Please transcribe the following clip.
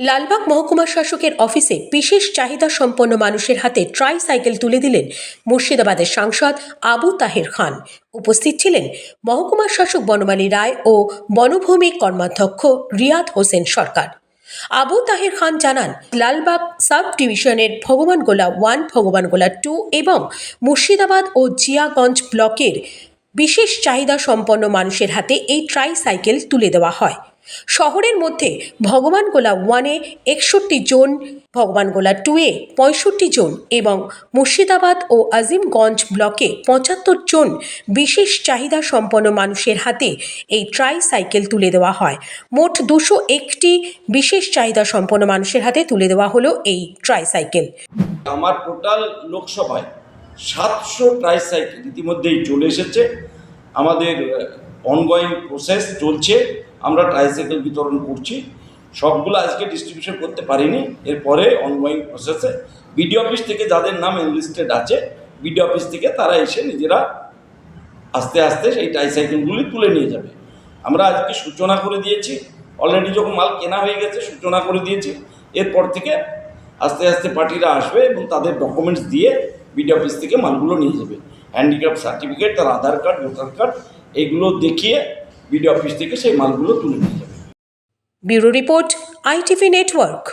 লালবাগ মহকুমা শাসকের অফিসে বিশেষ চাহিদা সম্পন্ন মানুষের হাতে ট্রাই সাইকেল তুলে দিলেন মুর্শিদাবাদের সাংসদ আবু তাহের খান। উপস্থিত ছিলেন মহকুমা শাসক বনমালী রায় ও বনভূমি কর্মাধ্যক্ষ রিয়াদ হোসেন সরকার। আবু তাহের খান জানান, লালবাগ সাব ডিভিশনের ভগবানগোলা ওয়ান ভগবানগোলা টু এবং মুর্শিদাবাদ ও জিয়াগঞ্জ ব্লকের বিশেষ চাহিদা সম্পন্ন মানুষের হাতে এই ট্রাই সাইকেল তুলে দেওয়া হয়। শহরের মধ্যে ভগবানগোলা ওয়ানে একষট্টি জন, ভগবান ভগবানগোলা টুয়ে পঁয়ষট্টি জন এবং মুর্শিদাবাদ ও আজিমগঞ্জ ব্লকে পঁচাত্তর জন বিশেষ চাহিদা সম্পন্ন মানুষের হাতে এই ট্রাই সাইকেল তুলে দেওয়া হয়। মোট দুশো একটি বিশেষ চাহিদা সম্পন্ন মানুষের হাতে তুলে দেওয়া হলো এই ট্রাই সাইকেল আমার টোটাল লোকসভায় সাতশো ট্রাইসাইকেল ইতিমধ্যেই চলে এসেছে। আমাদের অনগোয়িং প্রসেস চলছে। আমরা ট্রাইসাইকেল বিতরণ করছি। সবগুলো আজকে ডিস্ট্রিবিউশন করতে পারিনি। এরপরে অনগোয়িং প্রসেসে বিডি অফিস থেকে যাদের নাম এনলিস্টেড আছে বিডি অফিস থেকে তারা এসে নিজেরা আস্তে আস্তে সেই ট্রাইসাইকেলগুলি তুলে নিয়ে যাবে। আমরা আজকে সূচনা করে দিয়েছি। অলরেডি যখন মাল কেনা হয়ে গেছে, সূচনা করে দিয়েছি। এরপর থেকে আস্তে আস্তে পার্টিরা আসবে এবং তাদের ডকুমেন্টস দিয়ে বিডি অফিস থেকে মালগুলো নিয়ে যাবে। হ্যান্ডিক্রাফট সার্টিফিকেট তার আধার কার্ড ভোটার কার্ড এগুলো দেখিয়ে বিডি অফিস থেকে সেই মালগুলো তুলে নিয়ে যাবে। Bureau report ITV network.